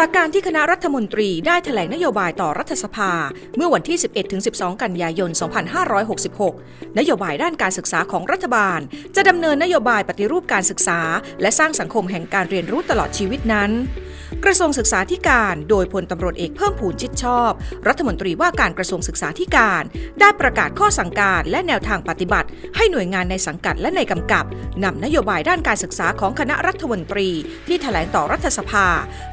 จากการที่คณะรัฐมนตรีได้แถลงนโยบายต่อรัฐสภา เมื่อวันที่ 11-12 กันยายน 2566 นโยบายด้านการศึกษาของรัฐบาล จะดำเนินนโยบายปฏิรูปการศึกษา และสร้างสังคมแห่งการเรียนรู้ตลอดชีวิตนั้น กระทรวงศึกษาธิการ โดยพลตำรวจเอกเพิ่มพูนชิดชอบ รัฐมนตรีว่าการกระทรวงศึกษาธิการ ได้ประกาศข้อสั่งการและแนวทางปฏิบัติ ให้หน่วยงานในสังกัดและในกำกับนำนโยบายด้านการศึกษาของคณะรัฐมนตรี ที่แถลงต่อรัฐสภา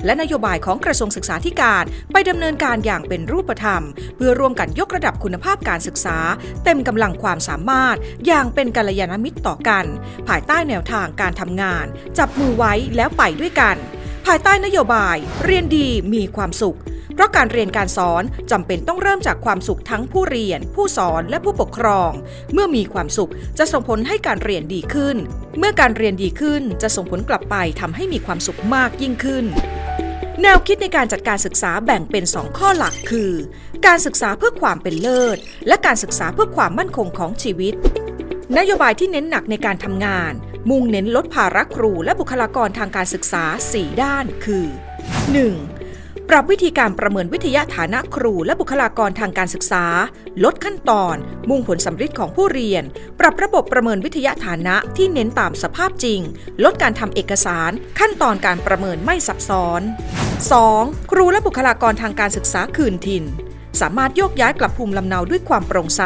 และนโยบายของกระทรวงศึกษาธิการไปดำเนินการอย่างเป็นรูปธรรม เพื่อร่วมกันยกระดับคุณภาพการศึกษา เต็มกำลังความสามารถ อย่างเป็นกัลยาณมิตรต่อกัน ภายใต้แนวทางการทำงาน จับมือไว้แล้วไปด้วยกัน ภายใต้นโยบาย เรียนดีมีความสุข เพราะการเรียนการสอนจำเป็นต้องเริ่มจากความสุขทั้งผู้เรียน ผู้สอนและผู้ปกครอง เมื่อมีความสุขจะส่งผลให้การเรียนดีขึ้น เมื่อการเรียนดีขึ้นจะส่งผลกลับไปทำให้มีความสุขมากยิ่งขึ้นแนวคิดในการจัดการศึกษาแบ่งเป็น 2 ข้อหลักคือ การศึกษาเพื่อความเป็นเลิศ และการศึกษาเพื่อความมั่นคงของชีวิต นโยบายที่เน้นหนักในการทำงาน มุ่งเน้นลดภาระครูและบุคลากรทางการศึกษา 4 ด้านคือ 1. ปรับวิธีการประเมินวิทยาฐานะครูและบุคลากรทางการศึกษา ลดขั้นตอน มุ่งผลสำฤทธิ์ของผู้เรียน ปรับระบบประเมินวิทยาฐานะที่เน้นตามสภาพจริง ลดการทำเอกสาร ขั้นตอนการประเมินไม่ซับซ้อน 2. ครูและบุคลากรทางการศึกษาคืนถิ่นสามารถโยกย้ายกลับภูมิลำเนาด้วยความโปร่งใส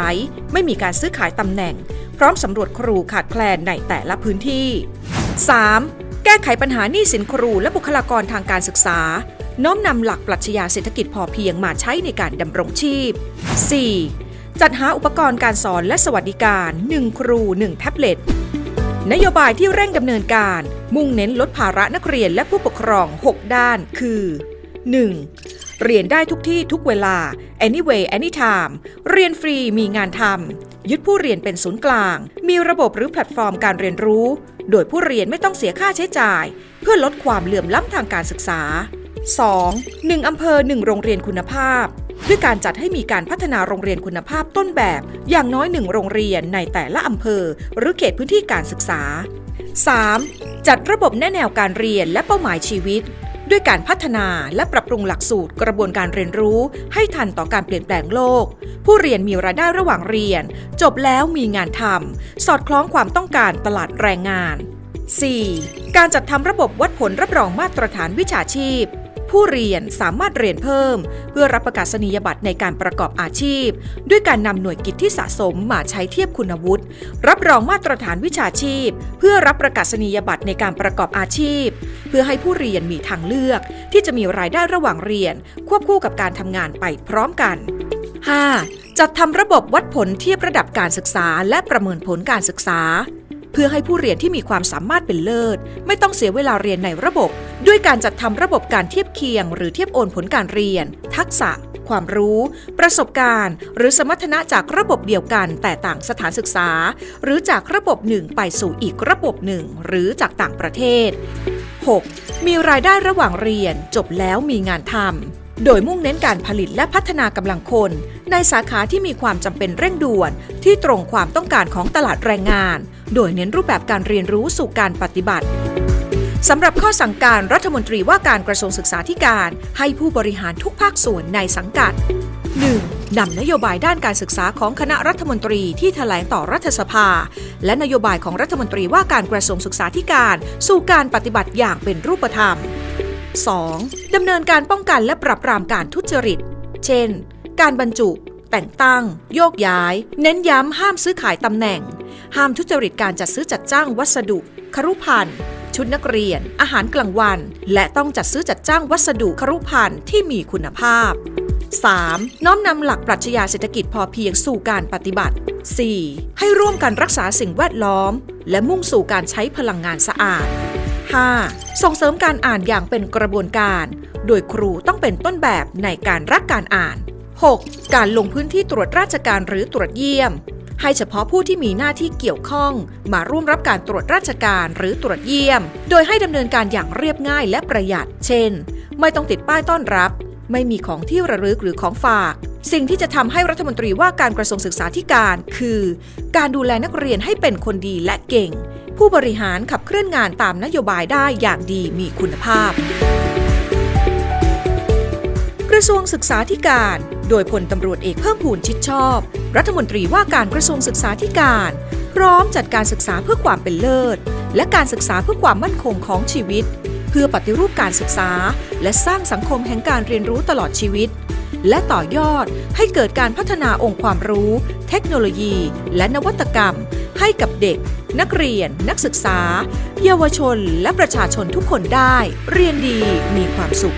ไม่มีการซื้อขายตำแหน่ง พร้อมสำรวจครูขาดแคลนในแต่ละพื้นที่ 3. แก้ไขปัญหาหนี้สินครูและบุคลากรทางการศึกษา น้อมนำหลักปรัชญาเศรษฐกิจพอเพียงมาใช้ในการดำรงชีพ 4. จัดหาอุปกรณ์การสอนและสวัสดิการ 1 ครู 1 แท็บเล็ตนโยบายที่เร่งดำเนินการ มุ่งเน้นลดภาระนักเรียนและผู้ปกครอง 6 ด้าน คือ 1. เรียนได้ทุกที่ทุกเวลา anyway anytime เรียนฟรีมีงานทำยึดผู้เรียนเป็นศูนย์กลาง มีระบบหรือแพลตฟอร์มการเรียนรู้ โดยผู้เรียนไม่ต้องเสียค่าใช้จ่าย เพื่อลดความเหลื่อมล้ำทางการศึกษา 2. 1อำเภอ 1 โรงเรียนคุณภาพ ด้วยการจัดให้มีการพัฒนาโรงเรียนคุณภาพต้นแบบ อย่างน้อยหนึ่งโรงเรียนในแต่ละอำเภอ หรือเขตพื้นที่การศึกษา 3. จัดระบบแนแนวการเรียนและเป้าหมายชีวิต ด้วยการพัฒนาและปรับปรุงหลักสูตรกระบวนการเรียนรู้ ให้ทันต่อการเปลี่ยนแปลงโลก ผู้เรียนมีรายได้ระหว่างเรียน จบแล้วมีงานทำสอดคล้องความต้องการตลาดแรงงาน 4. การจัดทำระบบวัดผลรับรองมาตรฐานวิชาชีพ ผู้เรียนสามารถเรียนเพิ่ม เพื่อรับประกาศนียบัตรในการประกอบอาชีพ ด้วยการนำหน่วยกิจที่สะสมมาใช้เทียบคุณวุฒิ รับรองมาตรฐานวิชาชีพ เพื่อรับประกาศนียบัตรในการประกอบอาชีพ เพื่อให้ผู้เรียนมีทางเลือก ที่จะมีรายได้ระหว่างเรียน ควบคู่กับการทำงานไปพร้อมกัน 5. จัดทำระบบวัดผลเทียบระดับการศึกษา และประเมินผลการศึกษา เพื่อให้ผู้เรียนที่มีความสามารถเป็นเลิศ ไม่ต้องเสียเวลาเรียนในระบบ ด้วยการจัดทำระบบการเทียบเคียง หรือเทียบโอนผลการเรียน ทักษะความรู้ ประสบการณ์ หรือสมรรถนะจากระบบเดียวกันแต่ต่างสถานศึกษา หรือจากระบบหนึ่งไปสู่อีกระบบหนึ่ง หรือจากต่างประเทศ 6. มีรายได้ระหว่างเรียน จบแล้วมีงานทำ โดยมุ่งเน้นการผลิตและพัฒนากำลังคน ในสาขาที่มีความจำเป็นเร่งด่วน ที่ตรงความต้องการของตลาดแรงงาน โดยเน้นรูปแบบการเรียนรู้สู่การปฏิบัติสำหรับข้อสั่งการรัฐมนตรีว่าการกระทรวงศึกษาธิการ ให้ผู้บริหารทุกภาคส่วนในสังกัด 1. นำนโยบายด้านการศึกษาของคณะรัฐมนตรีที่แถลงต่อรัฐสภา และนโยบายของรัฐมนตรีว่าการกระทรวงศึกษาธิการ สู่การปฏิบัติอย่างเป็นรูปธรรม 2. ดำเนินการป้องกันและปรับปรามการทุจริต เช่น การบรรจุ แต่งตั้ง โยกย้าย เน้นย้ำห้ามซื้อขายตำแหน่ง ห้ามทุจริตการจัดซื้อจัดจ้างวัสดุ ครุภัณฑ์ชุดนักเรียน อาหารกลางวัน และต้องจัดซื้อจัดจ้างวัสดุครุภัณฑ์ที่มีคุณภาพ 3. น้อมนำหลักปรัชญาเศรษฐกิจพอเพียงสู่การปฏิบัติ 4. ให้ร่วมกันรักษาสิ่งแวดล้อม และมุ่งสู่การใช้พลังงานสะอาด 5. ส่งเสริมการอ่านอย่างเป็นกระบวนการ โดยครูต้องเป็นต้นแบบในการรักการอ่าน 6. การลงพื้นที่ตรวจราชการหรือตรวจเยี่ยม ให้เฉพาะผู้ที่มีหน้าที่เกี่ยวข้อง มาร่วมรับการตรวจราชการหรือตรวจเยี่ยม โดยให้ดำเนินการอย่างเรียบง่ายและประหยัด เช่น ไม่ต้องติดป้ายต้อนรับ ไม่มีของที่ระลึกหรือของฝาก สิ่งที่จะทำให้รัฐมนตรีว่าการกระทรวงศึกษาธิการ คือ การดูแลนักเรียนให้เป็นคนดีและเก่ง ผู้บริหารขับเคลื่อนงานตามนโยบายได้อย่างดีมีคุณภาพ กระทรวงศึกษาธิการ โดยพลตำรวจเอกเพิ่มพูนชิดชอบ รัฐมนตรีว่าการกระทรวงศึกษาธิการ พร้อมจัดการศึกษาเพื่อความเป็นเลิศ และการศึกษาเพื่อความมั่นคงของชีวิต เพื่อปฏิรูปการศึกษา และสร้างสังคมแห่งการเรียนรู้ตลอดชีวิต และต่อยอดให้เกิดการพัฒนาองค์ความรู้ เทคโนโลยี และนวัตกรรม ให้กับเด็ก นักเรียน นักศึกษา เยาวชน และประชาชนทุกคนได้ เรียนดีมีความสุข